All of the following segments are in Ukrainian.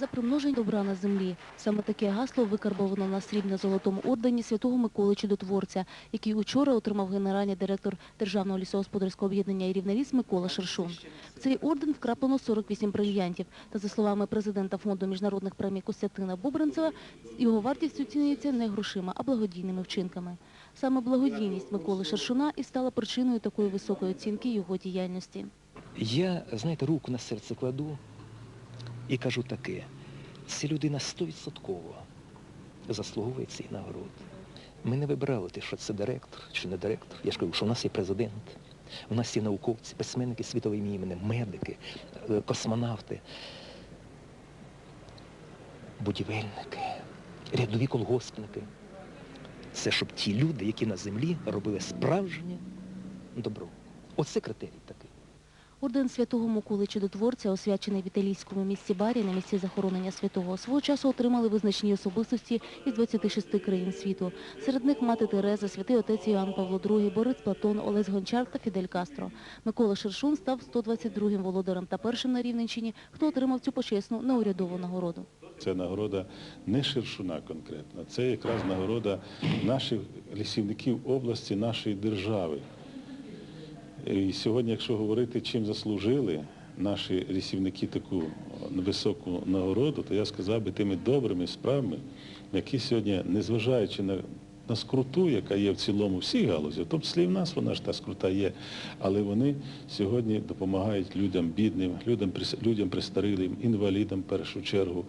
За примножень добра на землі. Саме таке гасло викарбовано на срібно-золотому ордені святого Миколи Чудотворця, який учора отримав генеральний директор Державного лісогосподарського об'єднання «І рівнеліс» Микола Шершун. В цей орден вкраплено 48 брильянтів. Та за словами президента фонду міжнародних премій Костянтина Бобринцева, його вартість оцінюється не грошима, а благодійними вчинками. Саме благодійність Миколи Шершуна і стала причиною такої високої оцінки його діяльності. Я, знаєте, руку на серце кладу і кажу таке. Ця людина стовідсотково заслуговує цих нагород. Ми не вибирали, те, що це директор чи не директор. Я ж кажу, що у нас є президент, у нас є науковці, письменники світовим іменем, медики, е, космонавти, будівельники, рядові колгоспники. Це щоб ті люди, які на землі робили справжнє добро. Оце критерій такий. Орден святого Миколи Чудотворця, освячений в італійському місті Барі на місці захоронення святого, свого часу отримали визначні особистості із 26 країн світу. Серед них мати Тереза, святий отець Іоанн Павло II, Борис Платон, Олесь Гончар та Фідель Кастро. Микола Шершун став 122-м володарем та першим на Рівненщині, хто отримав цю почесну неурядову нагороду. Це нагорода не Шершуна конкретно, це якраз нагорода наших лісівників області, нашої держави. І сьогодні, якщо говорити, чим заслужили наші лісівники таку високу нагороду, то я сказав би тими добрими справами, які сьогодні, незважаючи на, на скруту, яка є в цілому всій галузі, в тому числі і в нас вона ж та скрута є, але вони сьогодні допомагають людям бідним, людям, людям престарілим, інвалідам в першу чергу,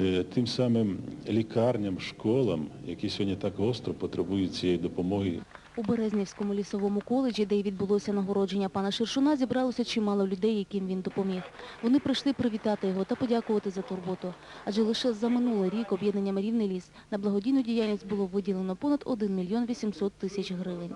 е, тим самим лікарням, школам, які сьогодні так гостро потребують цієї допомоги. У Березнівському лісовому коледжі, де й відбулося нагородження пана Шершуна, зібралося чимало людей, яким він допоміг. Вони прийшли привітати його та подякувати за турботу. Адже лише за минулий рік об'єднанням «Рівний ліс» на благодійну діяльність було виділено понад 1 мільйон 800 тисяч гривень.